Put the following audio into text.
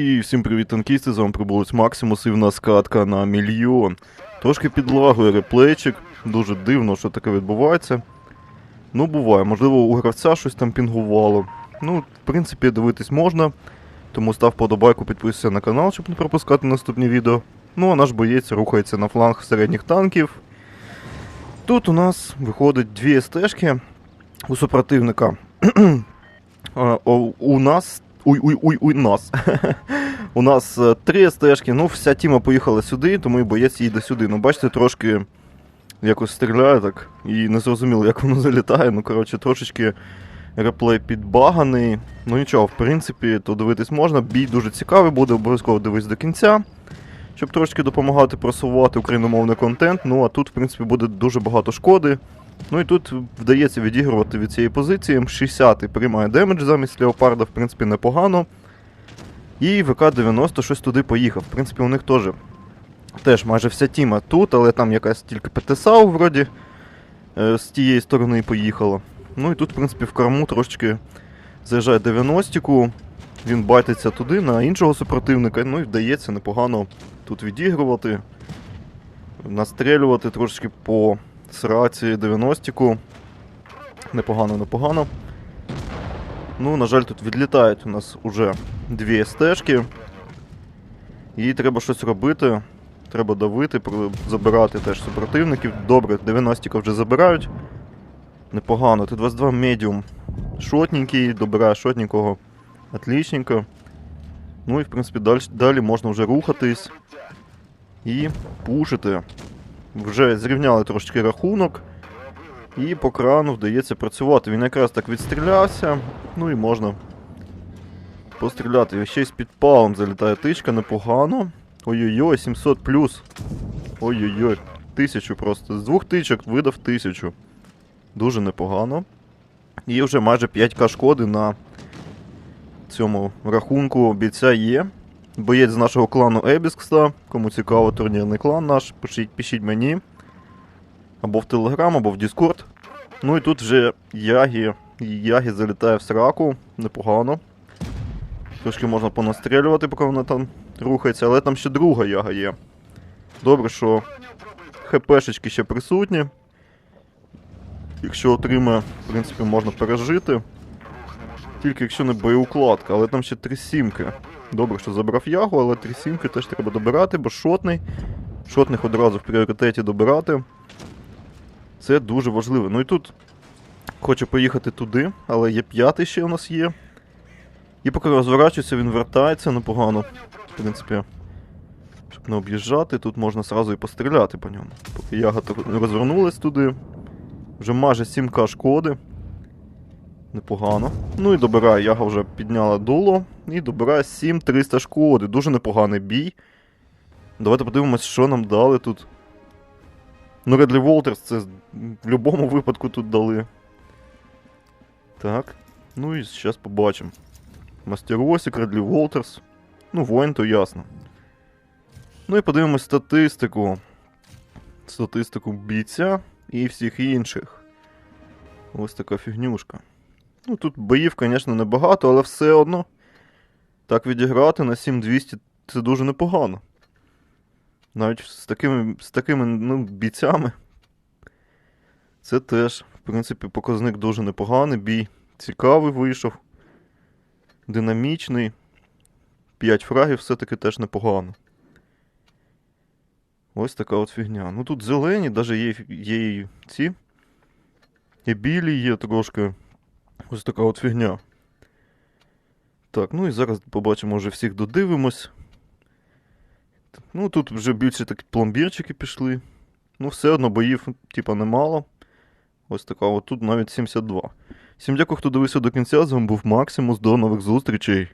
Усім привіт, танкісти, з вами прибулець Максимус, і в нас катка на мільйон. Трошки підлагує реплейчик, дуже дивно, що таке відбувається. Ну, буває, можливо, у гравця щось там пінгувало. Ну, в принципі, дивитись можна. Тому став подобайку, підписуйся на канал, щоб не пропускати наступні відео. Ну, а наш боєць рухається на фланг середніх танків. Тут у нас виходить дві стежки у супротивника. У нас. Уй, уй, уй, уй, нас. У нас е, три стежки, ну вся тіма поїхала сюди, тому і боєць їде сюди. Ну, бачите, трошки якось стріляє так. І не зрозуміло, як воно залітає. Ну, коротше, трошечки реплей підбаганий. Ну нічого, в принципі, то дивитись можна. Бій дуже цікавий буде, обов'язково дивись до кінця. Щоб трошки допомагати просувати україномовний контент. Ну а тут, в принципі, буде дуже багато шкоди. Ну і тут вдається відігрувати від цієї позиції. М60 приймає демедж замість Леопарда, в принципі, непогано. І ВК-90 щось туди поїхав. В принципі, у них теж теж майже вся тіма тут, але там якась тільки ПТСАУ вроді е, з тієї сторони поїхала. Ну і тут, в принципі, в корму трошечки заїжджає 90-ку. Він байтиться туди на іншого супротивника. Ну і вдається непогано тут відігрувати, настрелювати трошечки по сраці 90-ку. Непогано, непогано. Ну, на жаль, тут відлітають у нас уже дві стежки. І треба щось робити. Треба давити, забирати теж супротивників. Добре, 90-ка вже забирають. Непогано. Т-22 медіум. Шотненький, добирає шотненького. Отлічненько. Ну і в принципі далі, далі можна вже рухатись і пушити. Вже зрівняли трошечки рахунок. І по крану вдається працювати. Він якраз так відстрілявся. Ну і можна постріляти. Ще й з підпалом залітає тичка непогано. Ой-ой-ой, 700 плюс. Ой-ой-ой, тисячу просто. З двох тичок видав тисячу. Дуже непогано. І вже майже 5к шкоди на цьому рахунку бійця є. Боєць з нашого клану Ебіскста. Кому цікаво, турнірний клан наш, пишіть, пишіть мені. Або в Телеграм, або в Діскорд. Ну і тут вже Ягі. Ягі залітає в сраку. Непогано. Трошки можна понастрілювати, поки вона там рухається, але там ще друга яга є. Добре, що ХПшечки ще присутні. Якщо отримає, в принципі, можна пережити. Тільки якщо не боєукладка, але там ще три сімки. Добре, що забрав ягу, але три сімки теж треба добирати, бо шотний. Шотних одразу в пріоритеті добирати. Це дуже важливо. Ну і тут хочу поїхати туди, але є п'ятий ще у нас є. І поки розворачується, він вертається непогано. В принципі, щоб не об'їжджати, тут можна сразу і постріляти по ньому. Поки яга розвернулась туди. Вже майже 7к шкоди. Непогано. Ну і добирає, яга вже підняла дуло. І добирає 7300 шкоди. Дуже непоганий бій. Давайте подивимось, що нам дали тут. Ну, Редлі Волтерс це в будь-якому випадку тут дали. Так. Ну і зараз побачимо. Мастеросик, Редлі Волтерс. Ну, воїн, то ясно. Ну і подивимось статистику. Статистику бійця і всіх інших. Ось така фігнюшка. Ну, тут боїв, звісно, небагато, але все одно. Так відіграти на 7200 це дуже непогано. Навіть з такими, з такими ну, бійцями. Це теж, в принципі, показник дуже непоганий. Бій цікавий вийшов. Динамічний. 5 фрагів все-таки теж непогано. Ось така от фігня. Ну тут зелені, навіть є, є ці. І білі є трошки. Ось така от фігня. Так, ну і зараз побачимо, вже всіх додивимось. Ну, тут вже більше такі пломбірчики пішли. Ну, все одно боїв, типа, немало. Ось така, от тут навіть 72. Всім дякую, хто дивився до кінця. З вами був Максимус. До нових зустрічей.